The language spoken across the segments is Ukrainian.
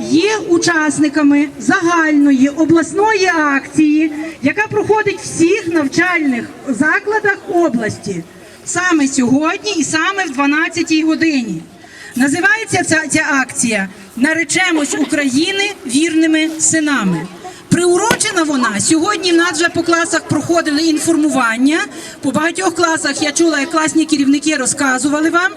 є учасниками загальної обласної акції, яка проходить в всіх навчальних закладах області саме сьогодні і саме в 12 годині. Називається ця, ця акція Наречемось України вірними синами. Приурочена вона сьогодні. В нас вже по класах проходили інформування. По багатьох класах я чула, як класні керівники розказували вам.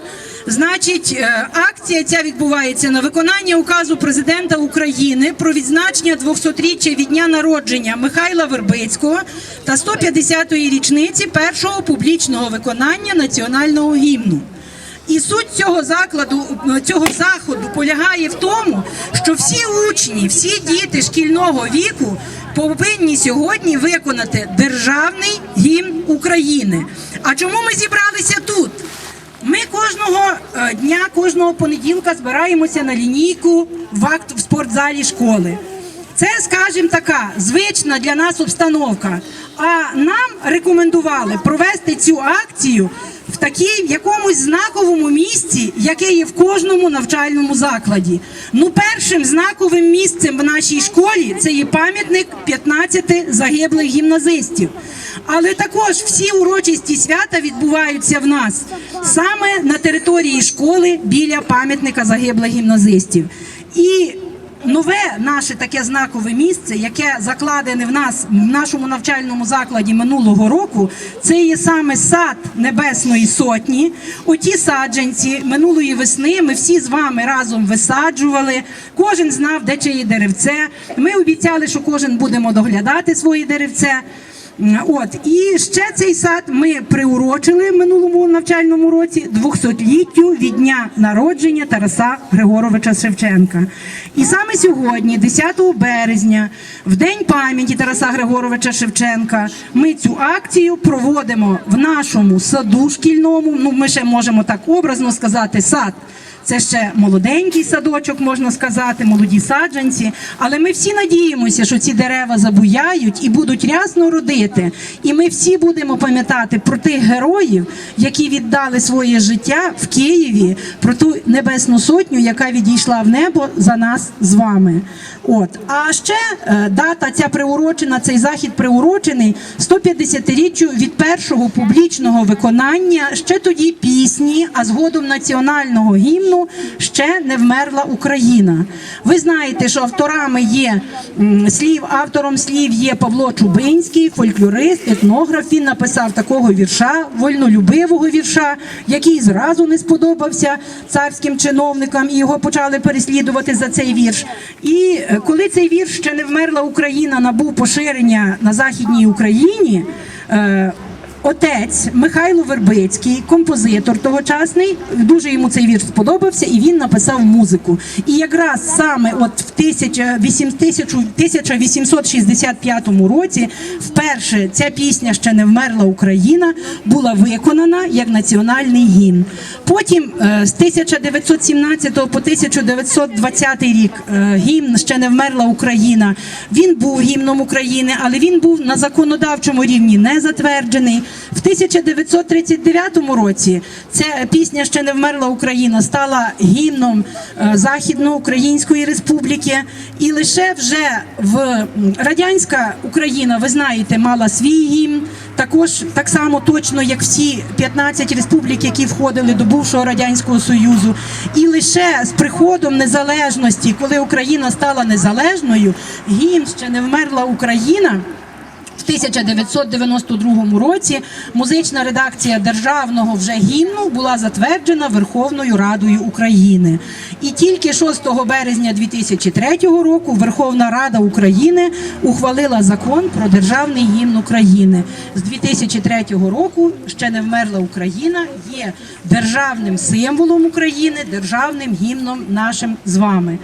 Значить, е, акція ця відбувається на виконання указу президента України про відзначення 200-річчя від дня народження Михайла Вербицького та 150-ї річниці першого публічного виконання національного гімну. І суть цього закладу, цього заходу полягає в тому, що всі учні, всі діти шкільного віку повинні сьогодні виконати державний гімн України. А чому ми зібралися тут? Ми кожного е, дня, кожного понеділка збираємося на лінійку в акт в спортзалі школи. Це, скажімо, така звична для нас обстановка. А нам рекомендували провести цю акцію в такій в якомусь знаковому місці, яке є в кожному навчальному закладі. Ну, першим знаковим місцем в нашій школі це є пам'ятник 15 загиблих гімназистів. Але також всі урочисті свята відбуваються в нас саме на території школи біля пам'ятника загиблих гімназистів. І нове наше таке знакове місце, яке закладене в нас в нашому навчальному закладі минулого року, це є саме сад Небесної Сотні. Оті саджанці минулої весни ми всі з вами разом висаджували. Кожен знав, де чиє деревце. Ми обіцяли, що кожен будемо доглядати своє деревце. От і ще цей сад ми приурочили минулому навчальному році 200-літтю від дня народження Тараса Григоровича Шевченка. І саме сьогодні, 10 березня, в день пам'яті Тараса Григоровича Шевченка, ми цю акцію проводимо в нашому саду шкільному. Ну, ми ще можемо так образно сказати, сад. Це ще молоденький садочок, можна сказати, молоді саджанці. Але ми всі надіємося, що ці дерева забуяють і будуть рясно родити. І ми всі будемо пам'ятати про тих героїв, які віддали своє життя в Києві, про ту небесну сотню, яка відійшла в небо за нас з вами. От а ще е, дата ця приурочена, цей захід приурочений 150-річчю від першого публічного виконання ще тоді пісні, а згодом національного гімну ще не вмерла Україна. Ви знаєте, що авторами є слів, автором слів є Павло Чубинський, фольклорист, етнограф. Він написав такого вірша, вольнолюбивого вірша, який зразу не сподобався царським чиновникам, і його почали переслідувати за цей вірш. І е, коли цей вірш ще не вмерла Україна, набув поширення на західній Україні. Отець Михайло Вербицький, композитор тогочасний, дуже йому цей вірш сподобався, і він написав музику. І якраз саме от в 1800 1865 році вперше ця пісня ще не вмерла Україна була виконана як національний гімн. Потім е, з 1917 по 1920 рік е, гімн ще не вмерла Україна. Він був гімном України, але він був на законодавчому рівні не затверджений. В 1939 році ця пісня ще не вмерла Україна стала гімном е, Західноукраїнської Республіки, і лише вже в радянська Україна, ви знаєте, мала свій гімн. Також так само точно, як всі 15 республік, які входили до бувшого радянського союзу, і лише з приходом незалежності, коли Україна стала незалежною, гімн ще не вмерла Україна. В 1992 році музична редакція державного вже гімну була затверджена Верховною Радою України. І тільки 6 березня 2003 року Верховна Рада України ухвалила закон про державний гімн України. З 2003 року ще не вмерла Україна є державним символом України, державним гімном нашим з вами.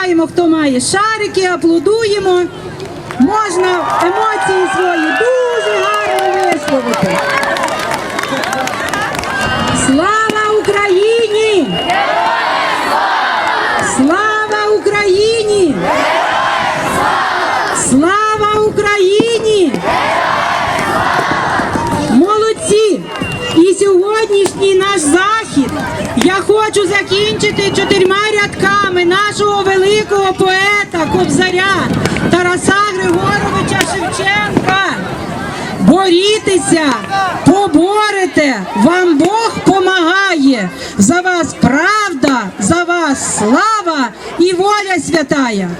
Поздравляємо, хто має шарики, аплодуємо. Можна емоції свої дуже гарно висловити. Слава Україні! Слава Україні! Слава Україні! Молодці! І сьогоднішній наш захід я хочу закінчити чотирма рядками нашого великого поета Кобзаря Тараса Григоровича Шевченка. Борітеся, поборете, вам Бог помагає. За вас правда, за вас слава і воля святая.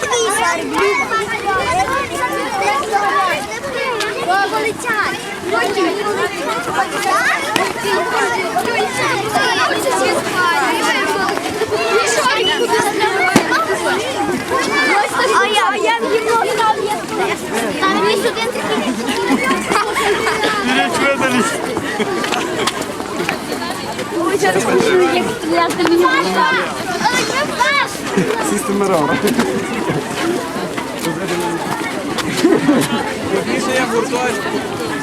Твій А я, а я в гімно став, я Там мій студент Ой, зараз скажу, як стріляти. Але це ваш! Більше я гурточку.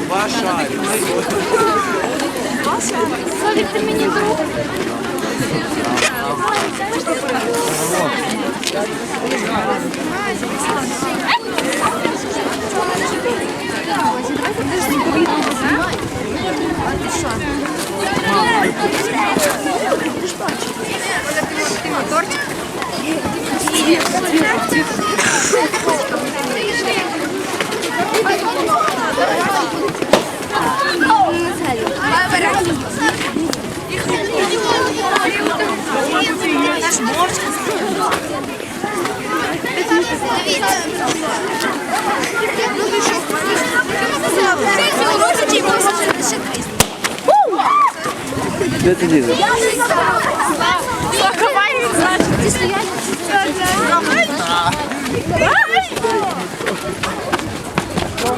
Два шарі. Славік, ти мені друг. Де ти лізеш? Ти стоять?